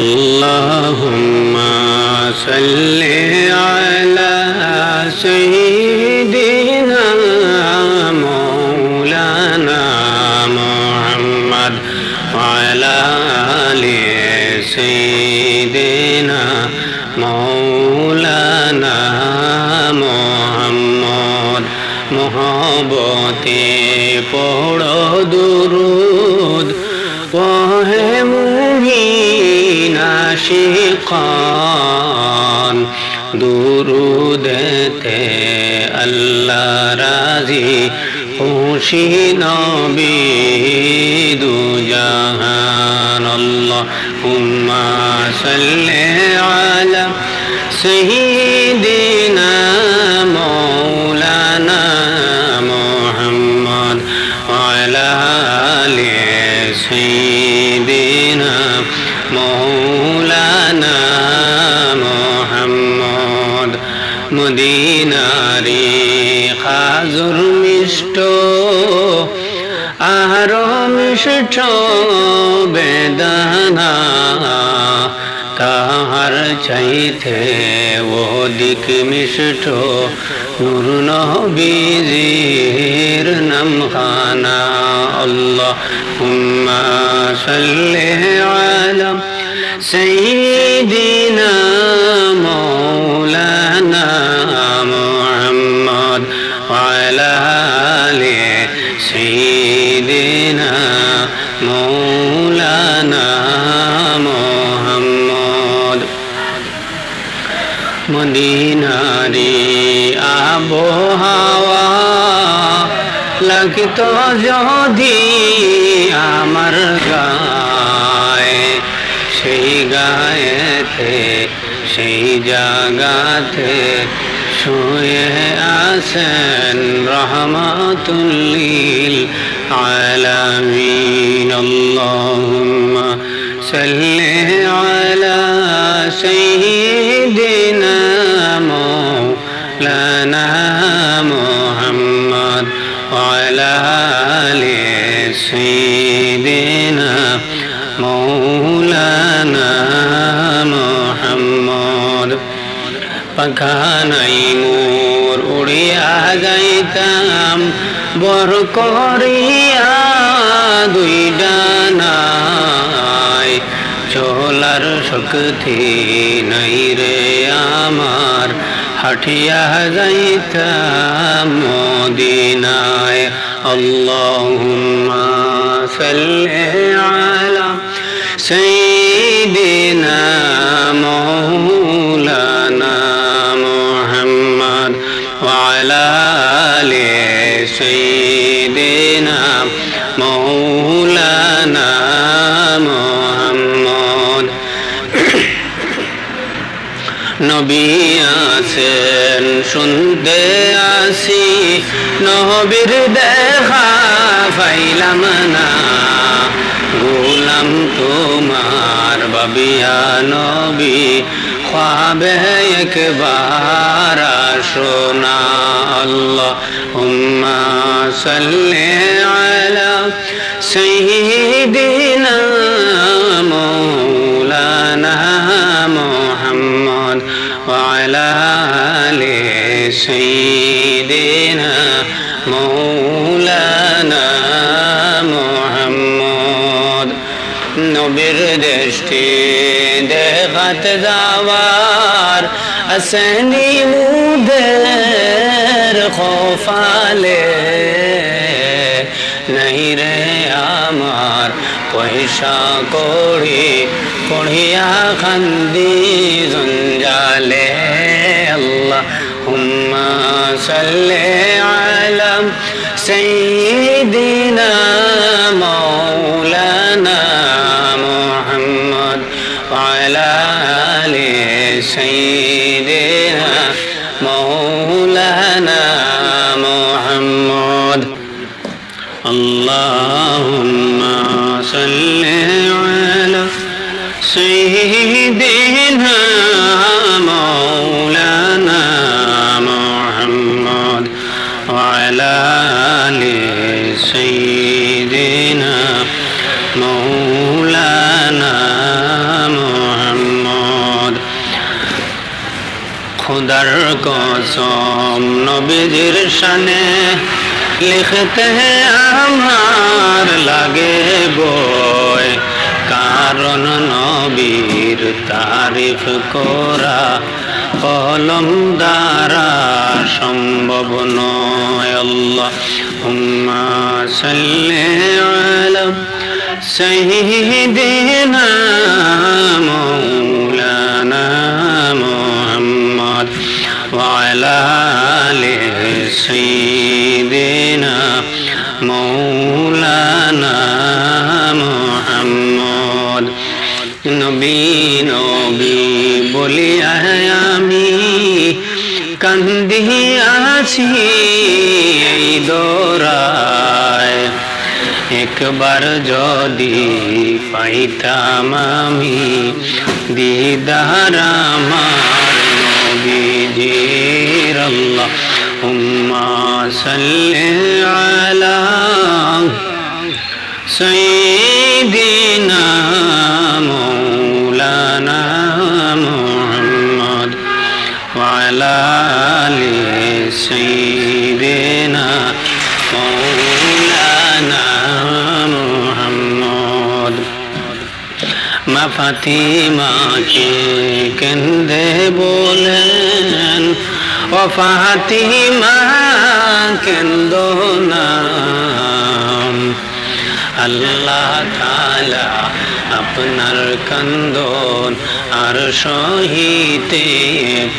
اللهم صل على سيدنا مولانا محمد وعلى آل سيدنا مولانا محمد محبتي পড়ো দুরুদ ইশিকান দুরুদতে আল্লাহ রাজি, খুশি নবি দু জাহান। আল্লাহ উম্মা সাল্লে আলা সাইয়্যিদিনা মাওলানা মুহাম্মদ আলা আলি সাইয়্যিদিনা মিষ্ট বেদানা তাহার চাইতে অধিক মিষ্ট নূর নবীজির নাম খানা আল্লাহ হুম্মা সাল্লি আলা সাইয়্যিদিনা আবহাওয়া লাগিত যদি আমার গায়ে, সেই গায়েতে, সেই জাগাতে শুয়ে আছেন রহমাতুল্লিল আলামিন। আল্লাহুম্মা সাল্লি আলা সাইয়্যিদিনা مولانا محمد পাখানাই মোর উড়িয়া যাইতাম বর করিয়া দুই ডানায় চলার শক্তি নাই রে আমার হাটিয়া যাইতাম মদিনায় আল্লাহুম্মা সাল্লি আলা সাইয়্যিদিনা মাওলানা মুহাম্মদ وعلى آل سيدنا مولانا محمد নবী আছেন শুনতে আসি নবীর দেখা পাইলাম না গোলাম তোমার বাবিয়া নবী খাবে একবার সোনা উম্মা সাল্লে আলা সাইয়্যিদিনা মৌলানা। দেখাত যাওয়ার আসেনি মুদের খোফালে নাই রে আমার পয়সা করি পড়িয়া খান্দি জঞ্জালে আল্লাহ হুম্মা সাল্লি আলা সাইয়্যিদিনা اللهم صل على سيدنا مولانا محمد وعلى آل سيدنا مولانا محمد خدر কসম نبي শানে লিখতে আমার লাগে বয় কারণ নবীর তারিফ করা কলম দ্বারা সম্ভব নয়। আল্লাহ, উম্মা সাল্লি আলা সাইয়্যিদিনা মাওলানা মুহাম্মদ ওয়া আলা আলি সাইয়্যিদিনা আছি এই দোরায়। একবার যদি পাইতাম আমি দিদার আমার নবীজির আল্লাহ। উম্মা সাল্লি আলা সাইয়্যিদ। মা ফাতিমাকে কেন্দে বলেন? ও ফাতিমা কেন্দ আল্লাহ তালা আপনার কান্দন আর সহিতে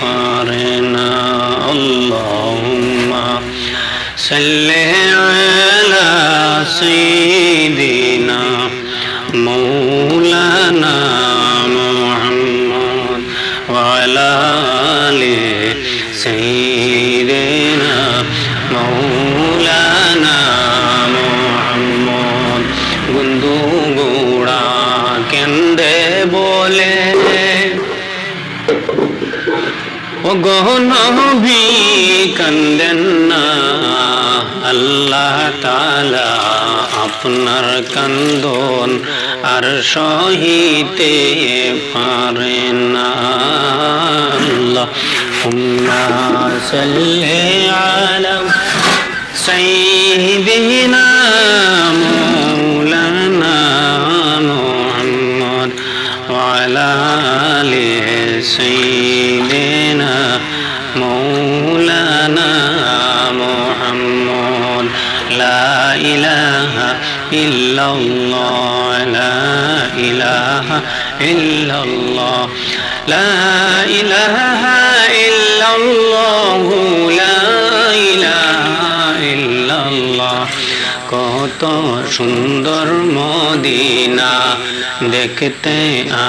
পারে না। আল্লাহুম্মা সাল্লি আলা সাইয়্যিদিনা سيدنا مولانا محمد গুন্দু গোড়া কেন্দে বলে ও গহনবী কান্দেন না আল্লাহ তালা আপনার কান্দন আর সহিতে পারে না আল্লাহ اللهم صل على سيدنا مولانا محمد وعلى آل سيدنا مولانا محمد لا إله إلا الله لا إله إلا الله لا إله إلا الله لا إله إلا الله কত সুন্দর মদিনা দেখতে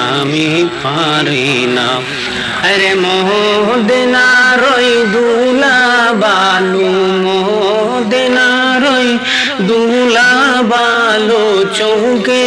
আমি পারি না আরে মদিনা রই দুলা বালু মদিনা রই দুলা বালু চৌকে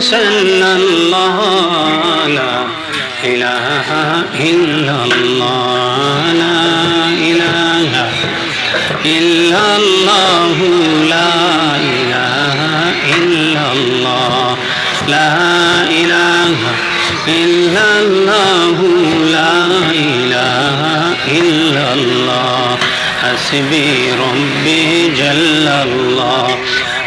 صلى الله لا إله إلا الله لا إله إلا الله لا إله إلا الله لا إله إلا الله لا إله إلا الله حسبي ربي جل الله